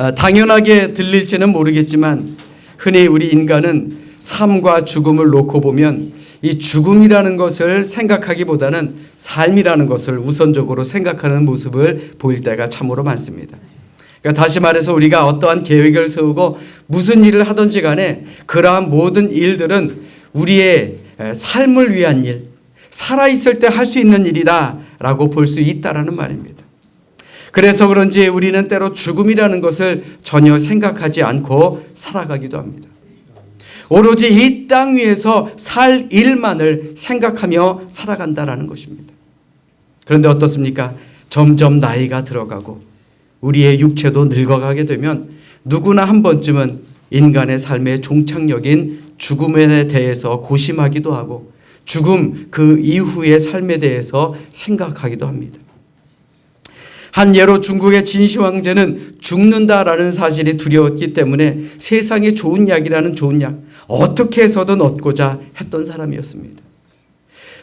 아, 당연하게 들릴지는 모르겠지만 흔히 우리 인간은 삶과 죽음을 놓고 보면 이 죽음이라는 것을 생각하기보다는 삶이라는 것을 우선적으로 생각하는 모습을 보일 때가 참으로 많습니다. 그러니까 다시 말해서 우리가 어떠한 계획을 세우고 무슨 일을 하든지 간에 그러한 모든 일들은 우리의 에, 삶을 위한 일, 살아있을 때 할 수 있는 일이다라고 볼 수 있다라는 말입니다. 그래서 그런지 우리는 때로 죽음이라는 것을 전혀 생각하지 않고 살아가기도 합니다. 오로지 이 땅 위에서 살 일만을 생각하며 살아간다라는 것입니다. 그런데 어떻습니까? 점점 나이가 들어가고 우리의 육체도 늙어가게 되면 누구나 한 번쯤은 인간의 삶의 종착역인 죽음에 대해서 고심하기도 하고 죽음 그 이후의 삶에 대해서 생각하기도 합니다. 한 예로 중국의 진시 황제는 죽는다라는 사실이 두려웠기 때문에 세상에 좋은 약이라는 좋은 약 어떻게 해서든 얻고자 했던 사람이었습니다.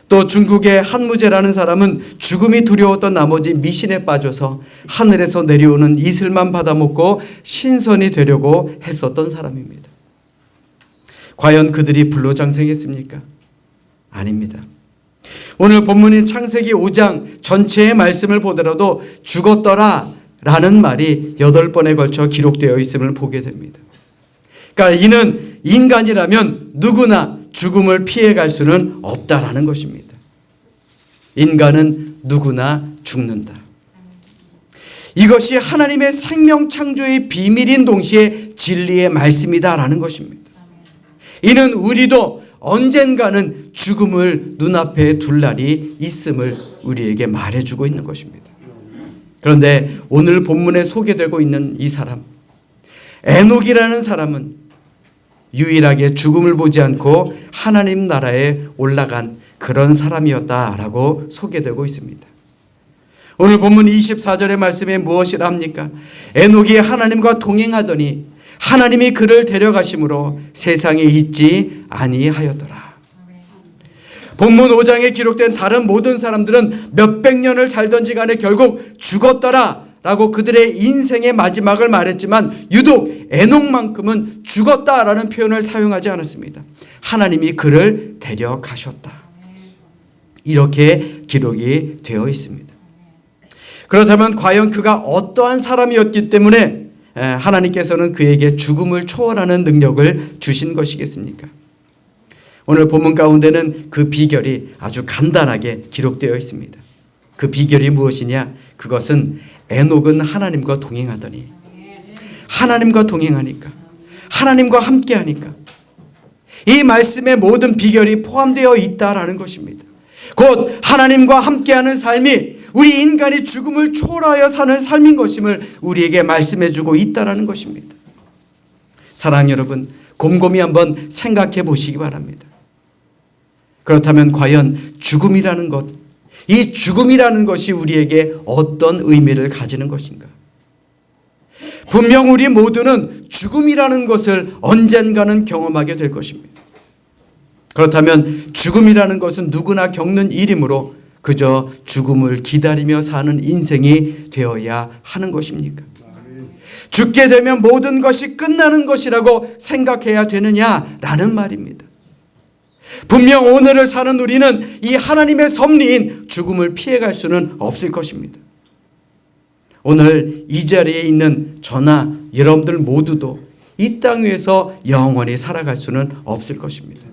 또 중국의 한무제라는 사람은 죽음이 두려웠던 나머지 미신에 빠져서 하늘에서 내려오는 이슬만 받아먹고 신선이 되려고 했었던 사람입니다. 과연 그들이 불로장생했습니까? 아닙니다. 오늘 본문인 창세기 5장 전체의 말씀을 보더라도 죽었더라 라는 말이 여덟 번에 걸쳐 기록되어 있음을 보게 됩니다. 그러니까 이는 인간이라면 누구나 죽음을 피해갈 수는 없다라는 것입니다. 인간은 누구나 죽는다. 이것이 하나님의 생명 창조의 비밀인 동시에 진리의 말씀이다라는 것입니다. 이는 우리도 언젠가는 죽음을 눈앞에 둘 날이 있음을 우리에게 말해주고 있는 것입니다. 그런데 오늘 본문에 소개되고 있는 이 사람, 에녹이라는 사람은 유일하게 죽음을 보지 않고 하나님 나라에 올라간 그런 사람이었다라고 소개되고 있습니다. 오늘 본문 24절의 말씀에 무엇이라 합니까? 에녹이 하나님과 동행하더니 하나님이 그를 데려가심으로 세상에 있지 아니하였더라. 본문 5장에 기록된 다른 모든 사람들은 몇백 년을 살던지 간에 결국 죽었더라 라고 그들의 인생의 마지막을 말했지만 유독 에녹만큼은 죽었다 라는 표현을 사용하지 않았습니다. 하나님이 그를 데려가셨다. 이렇게 기록이 되어 있습니다. 그렇다면 과연 그가 어떠한 사람이었기 때문에 하나님께서는 그에게 죽음을 초월하는 능력을 주신 것이겠습니까? 오늘 본문 가운데는 그 비결이 아주 간단하게 기록되어 있습니다. 그 비결이 무엇이냐? 그것은 에녹은 하나님과 동행하더니 하나님과 동행하니까 하나님과 함께 하니까 이 말씀의 모든 비결이 포함되어 있다라는 것입니다. 곧 하나님과 함께하는 삶이 우리 인간이 죽음을 초월하여 사는 삶인 것임을 우리에게 말씀해 주고 있다라는 것입니다. 사랑 여러분, 곰곰이 한번 생각해 보시기 바랍니다. 그렇다면 과연 죽음이라는 것, 이 죽음이라는 것이 우리에게 어떤 의미를 가지는 것인가? 분명 우리 모두는 죽음이라는 것을 언젠가는 경험하게 될 것입니다. 그렇다면 죽음이라는 것은 누구나 겪는 일이므로 그저 죽음을 기다리며 사는 인생이 되어야 하는 것입니까? 죽게 되면 모든 것이 끝나는 것이라고 생각해야 되느냐라는 말입니다. 분명 오늘을 사는 우리는 이 하나님의 섭리인 죽음을 피해갈 수는 없을 것입니다. 오늘 이 자리에 있는 저나 여러분들 모두도 이 땅 위에서 영원히 살아갈 수는 없을 것입니다.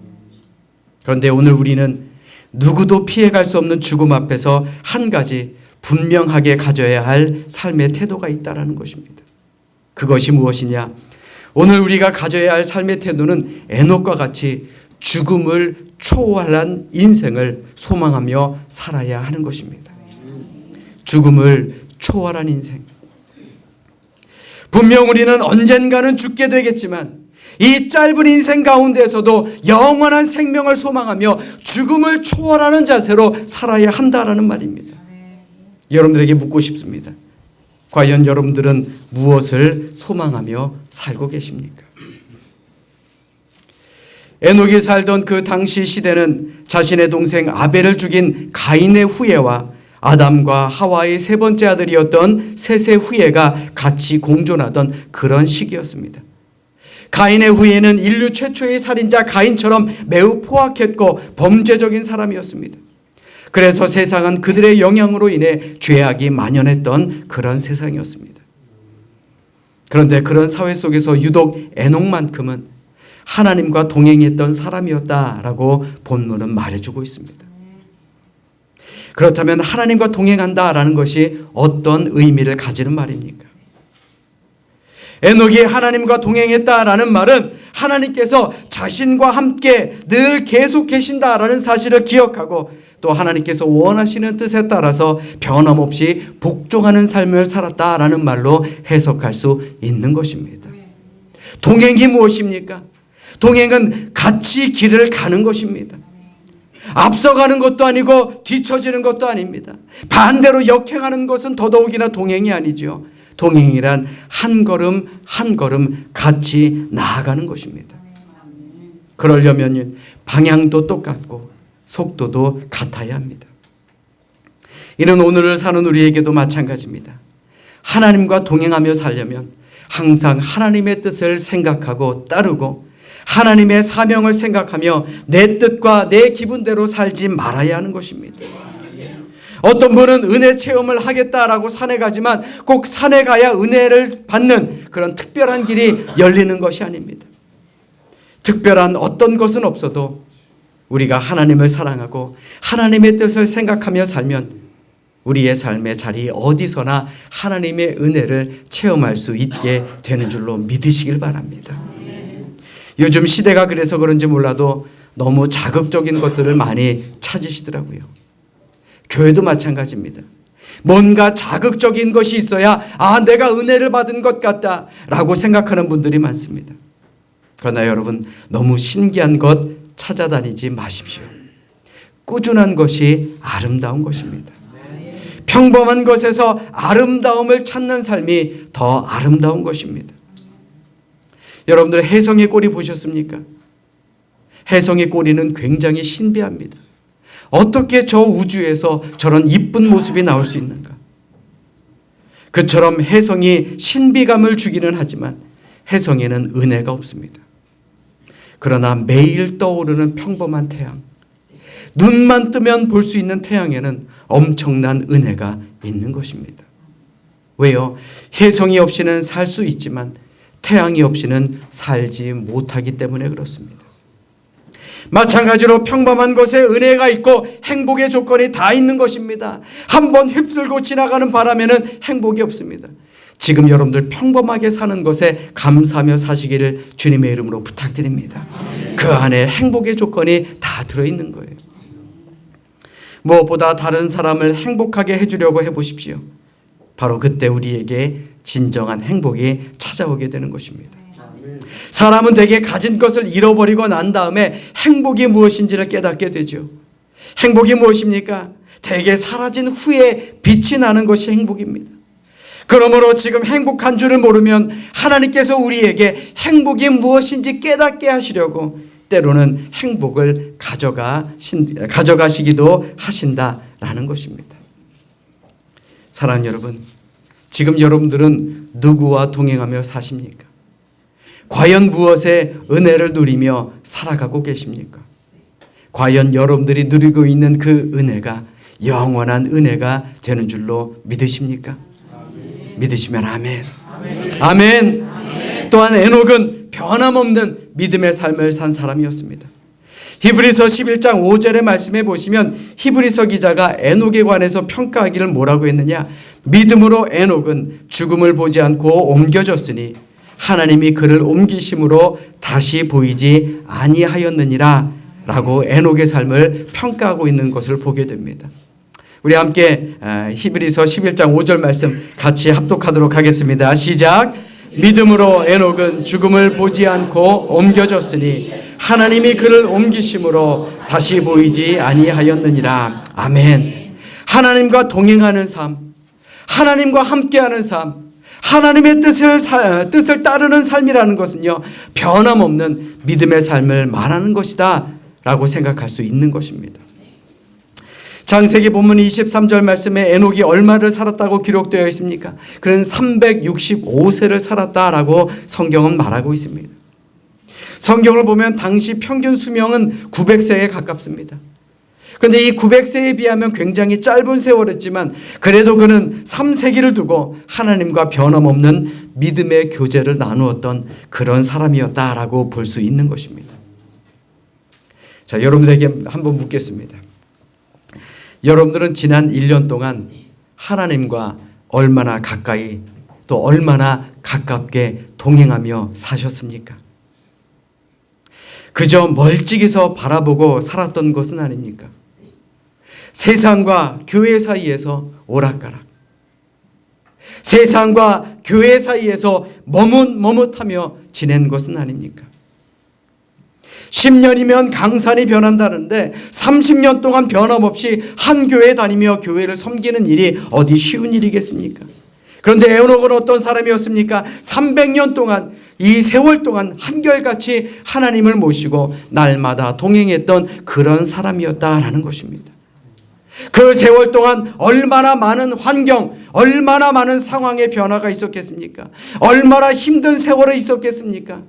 그런데 오늘 우리는 누구도 피해갈 수 없는 죽음 앞에서 한 가지 분명하게 가져야 할 삶의 태도가 있다라는 것입니다. 그것이 무엇이냐? 오늘 우리가 가져야 할 삶의 태도는 에녹과 같이 죽음을 초월한 인생을 소망하며 살아야 하는 것입니다. 죽음을 초월한 인생. 분명 우리는 언젠가는 죽게 되겠지만 이 짧은 인생 가운데서도 영원한 생명을 소망하며 죽음을 초월하는 자세로 살아야 한다라는 말입니다. 여러분들에게 묻고 싶습니다. 과연 여러분들은 무엇을 소망하며 살고 계십니까? 에녹이 살던 그 당시 시대는 자신의 동생 아벨을 죽인 가인의 후예와 아담과 하와의 세 번째 아들이었던 셋의 후예가 같이 공존하던 그런 시기였습니다. 가인의 후예는 인류 최초의 살인자 가인처럼 매우 포악했고 범죄적인 사람이었습니다. 그래서 세상은 그들의 영향으로 인해 죄악이 만연했던 그런 세상이었습니다. 그런데 그런 사회 속에서 유독 에녹만큼은 하나님과 동행했던 사람이었다라고 본문은 말해주고 있습니다. 그렇다면 하나님과 동행한다라는 것이 어떤 의미를 가지는 말입니까? 에녹이 하나님과 동행했다라는 말은 하나님께서 자신과 함께 늘 계속 계신다라는 사실을 기억하고 또 하나님께서 원하시는 뜻에 따라서 변함없이 복종하는 삶을 살았다라는 말로 해석할 수 있는 것입니다. 동행이 무엇입니까? 동행은 같이 길을 가는 것입니다. 앞서가는 것도 아니고 뒤처지는 것도 아닙니다. 반대로 역행하는 것은 더더욱이나 동행이 아니죠. 동행이란 한 걸음 한 걸음 같이 나아가는 것입니다. 그러려면 방향도 똑같고 속도도 같아야 합니다. 이는 오늘을 사는 우리에게도 마찬가지입니다. 하나님과 동행하며 살려면 항상 하나님의 뜻을 생각하고 따르고 하나님의 사명을 생각하며 내 뜻과 내 기분대로 살지 말아야 하는 것입니다. 어떤 분은 은혜 체험을 하겠다라고 산에 가지만 꼭 산에 가야 은혜를 받는 그런 특별한 길이 열리는 것이 아닙니다. 특별한 어떤 것은 없어도 우리가 하나님을 사랑하고 하나님의 뜻을 생각하며 살면 우리의 삶의 자리 어디서나 하나님의 은혜를 체험할 수 있게 되는 줄로 믿으시길 바랍니다. 요즘 시대가 그래서 그런지 몰라도 너무 자극적인 것들을 많이 찾으시더라고요. 교회도 마찬가지입니다. 뭔가 자극적인 것이 있어야 아 내가 은혜를 받은 것 같다라고 생각하는 분들이 많습니다. 그러나 여러분 너무 신기한 것 찾아다니지 마십시오. 꾸준한 것이 아름다운 것입니다. 평범한 것에서 아름다움을 찾는 삶이 더 아름다운 것입니다. 여러분들 혜성의 꼬리 보셨습니까? 혜성의 꼬리는 굉장히 신비합니다. 어떻게 저 우주에서 저런 이쁜 모습이 나올 수 있는가? 그처럼 혜성이 신비감을 주기는 하지만 혜성에는 은혜가 없습니다. 그러나 매일 떠오르는 평범한 태양, 눈만 뜨면 볼 수 있는 태양에는 엄청난 은혜가 있는 것입니다. 왜요? 혜성이 없이는 살 수 있지만 태양이 없이는 살지 못하기 때문에 그렇습니다. 마찬가지로 평범한 것에 은혜가 있고 행복의 조건이 다 있는 것입니다. 한번 휩쓸고 지나가는 바람에는 행복이 없습니다. 지금 여러분들 평범하게 사는 것에 감사하며 사시기를 주님의 이름으로 부탁드립니다. 그 안에 행복의 조건이 다 들어있는 거예요. 무엇보다 다른 사람을 행복하게 해주려고 해보십시오. 바로 그때 우리에게 진정한 행복이 찾아오게 되는 것입니다. 사람은 대개 가진 것을 잃어버리고 난 다음에 행복이 무엇인지를 깨닫게 되죠. 행복이 무엇입니까? 대개 사라진 후에 빛이 나는 것이 행복입니다. 그러므로 지금 행복한 줄을 모르면 하나님께서 우리에게 행복이 무엇인지 깨닫게 하시려고 때로는 행복을 가져가 가져가시기도 하신다라는 것입니다. 사랑 여러분, 지금 여러분들은 누구와 동행하며 사십니까? 과연 무엇에 은혜를 누리며 살아가고 계십니까? 과연 여러분들이 누리고 있는 그 은혜가 영원한 은혜가 되는 줄로 믿으십니까? 아멘. 믿으시면 아멘. 아멘. 아멘. 아멘. 또한 에녹은 변함없는 믿음의 삶을 산 사람이었습니다. 히브리서 11장 5절의 말씀에 보시면 히브리서 기자가 에녹에 관해서 평가하기를 뭐라고 했느냐? 믿음으로 에녹은 죽음을 보지 않고 옮겨졌으니 하나님이 그를 옮기심으로 다시 보이지 아니하였느니라 라고 에녹의 삶을 평가하고 있는 것을 보게 됩니다. 우리 함께 아, 히브리서 11장 5절 말씀 같이 합독하도록 하겠습니다. 시작. 믿음으로 에녹은 죽음을 보지 않고 옮겨졌으니 하나님이 그를 옮기심으로 다시 보이지 아니하였느니라. 아멘. 하나님과 동행하는 삶, 하나님과 함께하는 삶, 하나님의 뜻을 뜻을 따르는 삶이라는 것은요 변함없는 믿음의 삶을 말하는 것이다 라고 생각할 수 있는 것입니다. 장세기 본문 23절 말씀에 에녹이 얼마를 살았다고 기록되어 있습니까? 그는 365세를 살았다라고 성경은 말하고 있습니다. 성경을 보면 당시 평균 수명은 900세에 가깝습니다. 그런데 이 900세에 비하면 굉장히 짧은 세월이었지만 그래도 그는 3세기를 두고 하나님과 변함없는 믿음의 교제를 나누었던 그런 사람이었다라고 볼 수 있는 것입니다. 자, 여러분들에게 한번 묻겠습니다. 여러분들은 지난 1년 동안 하나님과 얼마나 가까이 또 얼마나 가깝게 동행하며 사셨습니까? 그저 멀찍이서 바라보고 살았던 것은 아닙니까? 세상과 교회 사이에서 오락가락. 세상과 교회 사이에서 머뭇머뭇하며 지낸 것은 아닙니까? 10년이면 강산이 변한다는데 30년 동안 변함없이 한 교회 다니며 교회를 섬기는 일이 어디 쉬운 일이겠습니까? 그런데 에녹은 어떤 사람이었습니까? 300년 동안 이 세월 동안 한결같이 하나님을 모시고 날마다 동행했던 그런 사람이었다라는 것입니다. 그 세월 동안 얼마나 많은 환경, 얼마나 많은 상황의 변화가 있었겠습니까? 얼마나 힘든 세월이 있었겠습니까?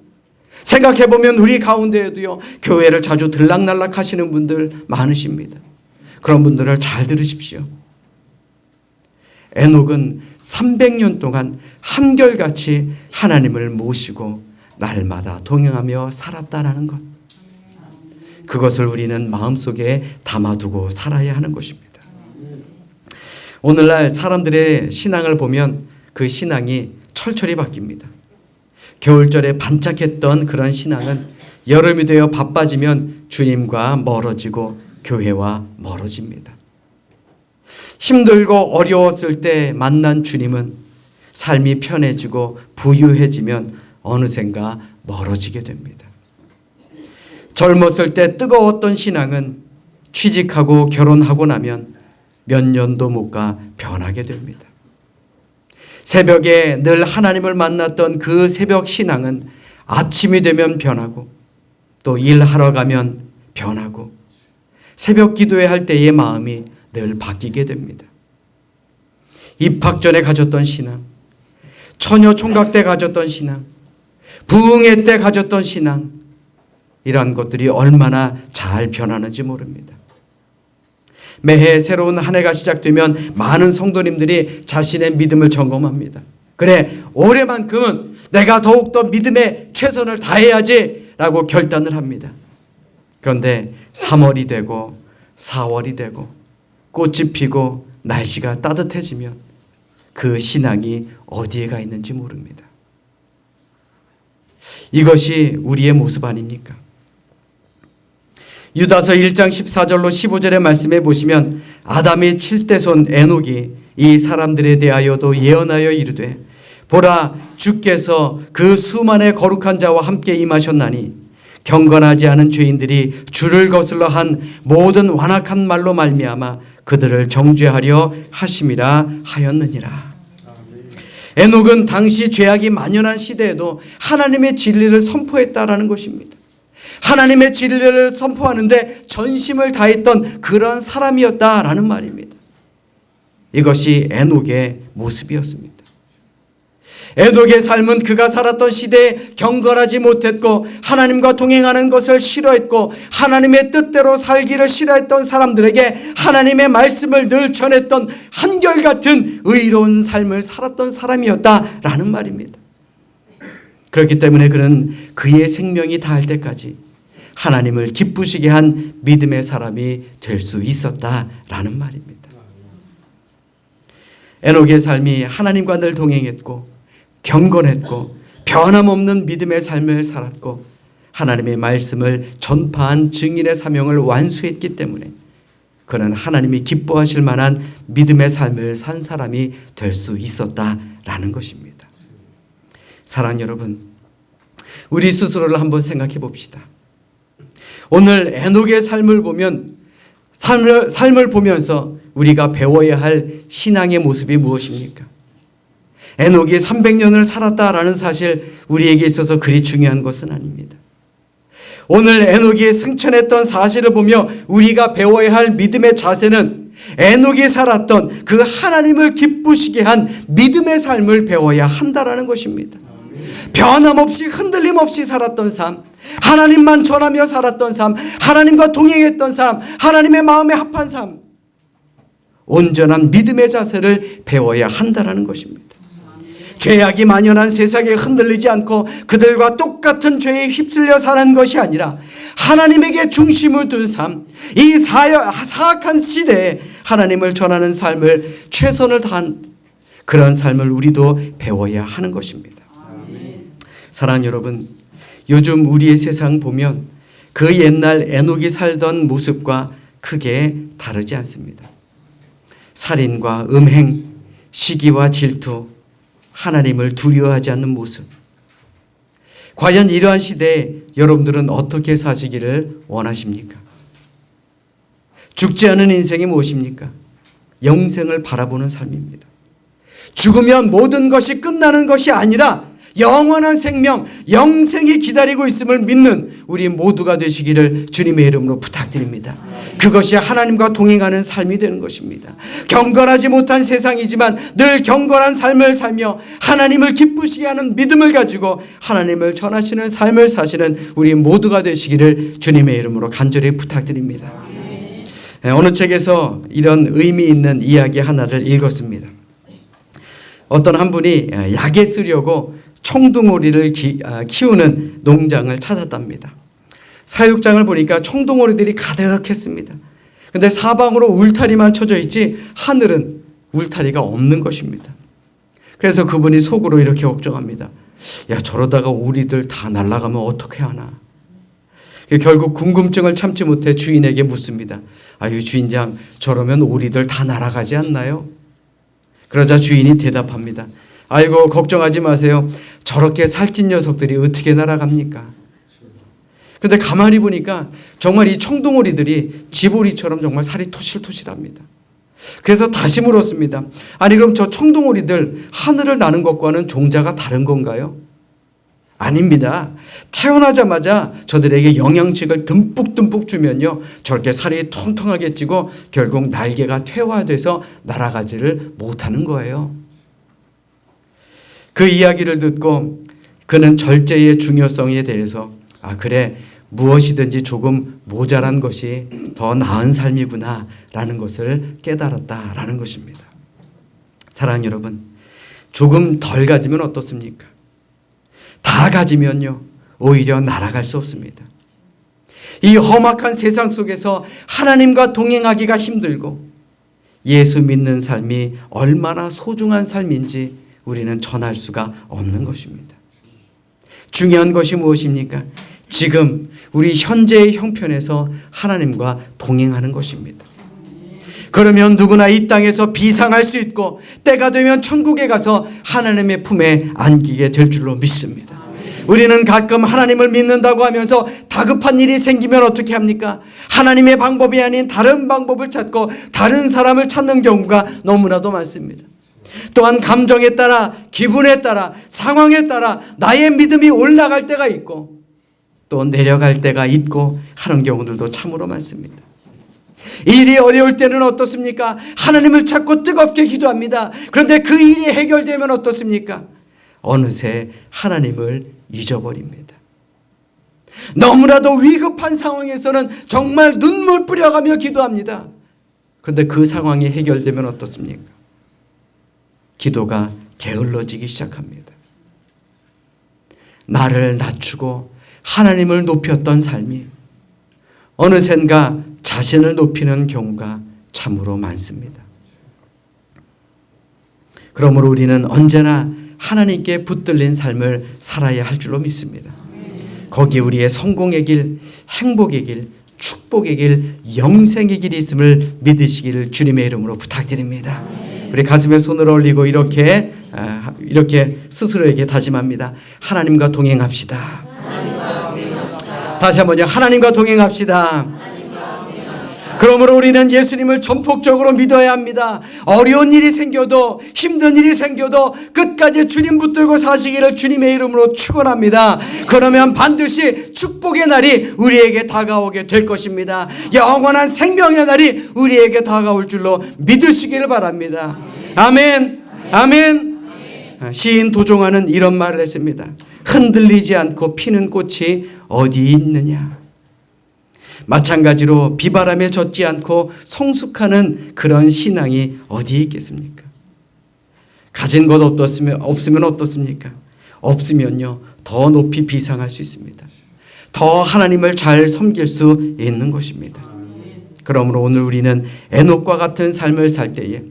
생각해 보면 우리 가운데에도요, 교회를 자주 들락날락 하시는 분들 많으십니다. 그런 분들을 잘 들으십시오. 에녹은 300년 동안 한결같이 하나님을 모시고 날마다 동행하며 살았다라는 것. 그것을 우리는 마음속에 담아두고 살아야 하는 것입니다. 오늘날 사람들의 신앙을 보면 그 신앙이 철철이 바뀝니다. 겨울절에 반짝했던 그런 신앙은 여름이 되어 바빠지면 주님과 멀어지고 교회와 멀어집니다. 힘들고 어려웠을 때 만난 주님은 삶이 편해지고 부유해지면 어느샌가 멀어지게 됩니다. 젊었을 때 뜨거웠던 신앙은 취직하고 결혼하고 나면 몇 년도 못 가 변하게 됩니다. 새벽에 늘 하나님을 만났던 그 새벽 신앙은 아침이 되면 변하고 또 일하러 가면 변하고 새벽 기도회 할 때의 마음이 늘 바뀌게 됩니다. 입학 전에 가졌던 신앙, 처녀 총각 때 가졌던 신앙, 부흥회 때 가졌던 신앙, 이러한 것들이 얼마나 잘 변하는지 모릅니다. 매해 새로운 한 해가 시작되면 많은 성도님들이 자신의 믿음을 점검합니다. 그래, 올해만큼은 내가 더욱더 믿음에 최선을 다해야지 라고 결단을 합니다. 그런데 3월이 되고 4월이 되고 꽃이 피고 날씨가 따뜻해지면 그 신앙이 어디에 가 있는지 모릅니다. 이것이 우리의 모습 아닙니까? 유다서 1장 14절로 15절의 말씀에 보시면 아담의 칠대손 에녹이 이 사람들에 대하여도 예언하여 이르되 보라 주께서 그 수만의 거룩한 자와 함께 임하셨나니 경건하지 않은 죄인들이 주를 거슬러 한 모든 완악한 말로 말미암아 그들을 정죄하려 하심이라 하였느니라. 에녹은 당시 죄악이 만연한 시대에도 하나님의 진리를 선포했다라는 것입니다. 하나님의 진리를 선포하는데 전심을 다했던 그런 사람이었다라는 말입니다. 이것이 에녹의 모습이었습니다. 에녹의 삶은 그가 살았던 시대에 경건하지 못했고 하나님과 동행하는 것을 싫어했고 하나님의 뜻대로 살기를 싫어했던 사람들에게 하나님의 말씀을 늘 전했던 한결같은 의로운 삶을 살았던 사람이었다라는 말입니다. 그렇기 때문에 그는 그의 생명이 다할 때까지 하나님을 기쁘시게 한 믿음의 사람이 될 수 있었다라는 말입니다. 에녹의 삶이 하나님과 늘 동행했고 경건했고 변함없는 믿음의 삶을 살았고 하나님의 말씀을 전파한 증인의 사명을 완수했기 때문에 그는 하나님이 기뻐하실 만한 믿음의 삶을 산 사람이 될 수 있었다라는 것입니다. 사랑 여러분, 우리 스스로를 한번 생각해 봅시다. 오늘 에녹의 삶을 보면 삶을, 삶을 보면서 우리가 배워야 할 신앙의 모습이 무엇입니까? 에녹이 300년을 살았다라는 사실 우리에게 있어서 그리 중요한 것은 아닙니다. 오늘 에녹이 승천했던 사실을 보며 우리가 배워야 할 믿음의 자세는 에녹이 살았던 그 하나님을 기쁘시게 한 믿음의 삶을 배워야 한다라는 것입니다. 변함없이 흔들림 없이 살았던 삶, 하나님만 전하며 살았던 삶, 하나님과 동행했던 삶, 하나님의 마음에 합한 삶, 온전한 믿음의 자세를 배워야 한다라는 것입니다. 죄악이 만연한 세상에 흔들리지 않고 그들과 똑같은 죄에 휩쓸려 사는 것이 아니라 하나님에게 중심을 둔 삶, 이 사악한 시대에 하나님을 전하는 삶을 최선을 다한 그런 삶을 우리도 배워야 하는 것입니다. 사랑하는 여러분, 요즘 우리의 세상 보면 그 옛날 에녹이 살던 모습과 크게 다르지 않습니다. 살인과 음행, 시기와 질투, 하나님을 두려워하지 않는 모습. 과연 이러한 시대에 여러분들은 어떻게 사시기를 원하십니까? 죽지 않은 인생이 무엇입니까? 영생을 바라보는 삶입니다. 죽으면 모든 것이 끝나는 것이 아니라 영원한 생명, 영생이 기다리고 있음을 믿는 우리 모두가 되시기를 주님의 이름으로 부탁드립니다. 그것이 하나님과 동행하는 삶이 되는 것입니다. 경건하지 못한 세상이지만 늘 경건한 삶을 살며 하나님을 기쁘시게 하는 믿음을 가지고 하나님을 전하시는 삶을 사시는 우리 모두가 되시기를 주님의 이름으로 간절히 부탁드립니다. 예, 어느 책에서 이런 의미 있는 이야기 하나를 읽었습니다. 어떤 한 분이 약에 쓰려고 청둥오리를 기, 아, 키우는 농장을 찾았답니다. 사육장을 보니까 청둥오리들이 가득했습니다. 근데 사방으로 울타리만 쳐져 있지 하늘은 울타리가 없는 것입니다. 그래서 그분이 속으로 이렇게 걱정합니다. 야 저러다가 오리들 다 날아가면 어떻게 하나. 결국 궁금증을 참지 못해 주인에게 묻습니다. 아유 주인장 저러면 오리들 다 날아가지 않나요? 그러자 주인이 대답합니다. 아이고 걱정하지 마세요. 저렇게 살찐 녀석들이 어떻게 날아갑니까? 근데 가만히 보니까 정말 이 청둥오리들이 지보리처럼 정말 살이 토실토실합니다. 그래서 다시 물었습니다. 아니 그럼 저 청둥오리들 하늘을 나는 것과는 종자가 다른 건가요? 아닙니다. 태어나자마자 저들에게 영양식을 듬뿍듬뿍 주면요. 저렇게 살이 통통하게 찌고 결국 날개가 퇴화돼서 날아가지를 못하는 거예요. 그 이야기를 듣고 그는 절제의 중요성에 대해서 아 그래 무엇이든지 조금 모자란 것이 더 나은 삶이구나 라는 것을 깨달았다라는 것입니다. 사랑하는 여러분, 조금 덜 가지면 어떻습니까? 다 가지면요 오히려 날아갈 수 없습니다. 이 험악한 세상 속에서 하나님과 동행하기가 힘들고 예수 믿는 삶이 얼마나 소중한 삶인지 우리는 전할 수가 없는 것입니다. 중요한 것이 무엇입니까? 지금 우리 현재의 형편에서 하나님과 동행하는 것입니다. 그러면 누구나 이 땅에서 비상할 수 있고 때가 되면 천국에 가서 하나님의 품에 안기게 될 줄로 믿습니다. 우리는 가끔 하나님을 믿는다고 하면서 다급한 일이 생기면 어떻게 합니까? 하나님의 방법이 아닌 다른 방법을 찾고 다른 사람을 찾는 경우가 너무나도 많습니다. 또한 감정에 따라 기분에 따라 상황에 따라 나의 믿음이 올라갈 때가 있고 또 내려갈 때가 있고 하는 경우들도 참으로 많습니다. 일이 어려울 때는 어떻습니까? 하나님을 찾고 뜨겁게 기도합니다. 그런데 그 일이 해결되면 어떻습니까? 어느새 하나님을 잊어버립니다. 너무나도 위급한 상황에서는 정말 눈물 뿌려가며 기도합니다. 그런데 그 상황이 해결되면 어떻습니까? 기도가 게을러지기 시작합니다. 나를 낮추고 하나님을 높였던 삶이 어느샌가 자신을 높이는 경우가 참으로 많습니다. 그러므로 우리는 언제나 하나님께 붙들린 삶을 살아야 할 줄로 믿습니다. 거기에 우리의 성공의 길, 행복의 길, 축복의 길, 영생의 길이 있음을 믿으시기를 주님의 이름으로 부탁드립니다. 우리 가슴에 손을 올리고 이렇게 아, 이렇게 스스로에게 다짐합니다. 하나님과 동행합시다. 다시 한번요. 하나님과 동행합시다. 그러므로 우리는 예수님을 전폭적으로 믿어야 합니다. 어려운 일이 생겨도 힘든 일이 생겨도 끝까지 주님 붙들고 사시기를 주님의 이름으로 축원합니다. 그러면 반드시 축복의 날이 우리에게 다가오게 될 것입니다. 영원한 생명의 날이 우리에게 다가올 줄로 믿으시기를 바랍니다. 아멘. 아멘. 시인 도종환은 이런 말을 했습니다. 흔들리지 않고 피는 꽃이 어디 있느냐? 마찬가지로 비바람에 젖지 않고 성숙하는 그런 신앙이 어디에 있겠습니까? 가진 것 없었으면, 없으면 어떻습니까? 없으면요, 더 높이 비상할 수 있습니다. 더 하나님을 잘 섬길 수 있는 것입니다. 그러므로 오늘 우리는 에녹과 같은 삶을 살 때에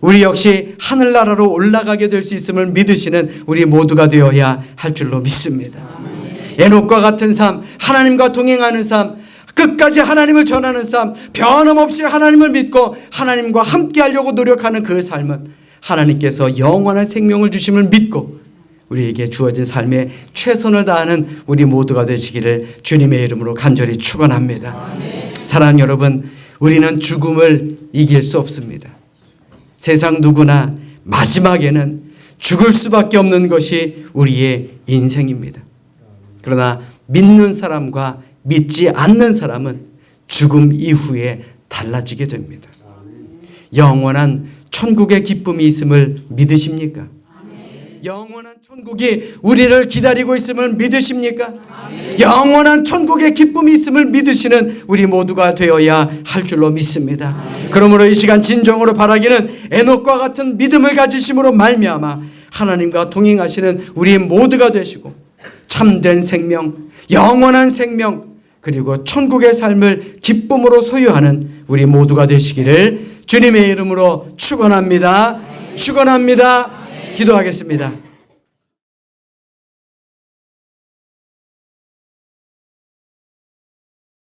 우리 역시 하늘나라로 올라가게 될 수 있음을 믿으시는 우리 모두가 되어야 할 줄로 믿습니다. 에녹과 같은 삶, 하나님과 동행하는 삶, 끝까지 하나님을 전하는 삶, 변함없이 하나님을 믿고 하나님과 함께 하려고 노력하는 그 삶은 하나님께서 영원한 생명을 주심을 믿고 우리에게 주어진 삶에 최선을 다하는 우리 모두가 되시기를 주님의 이름으로 간절히 축원합니다. 사랑하는 여러분, 우리는 죽음을 이길 수 없습니다. 세상 누구나 마지막에는 죽을 수밖에 없는 것이 우리의 인생입니다. 그러나 믿는 사람과 믿지 않는 사람은 죽음 이후에 달라지게 됩니다. 영원한 천국의 기쁨이 있음을 믿으십니까? 영원한 천국이 우리를 기다리고 있음을 믿으십니까? 영원한 천국의 기쁨이 있음을 믿으시는 우리 모두가 되어야 할 줄로 믿습니다. 그러므로 이 시간 진정으로 바라기는 에녹과 같은 믿음을 가지심으로 말미암아 하나님과 동행하시는 우리 모두가 되시고 참된 생명, 영원한 생명, 그리고 천국의 삶을 기쁨으로 소유하는 우리 모두가 되시기를 주님의 이름으로 축원합니다. 축원합니다. 기도하겠습니다.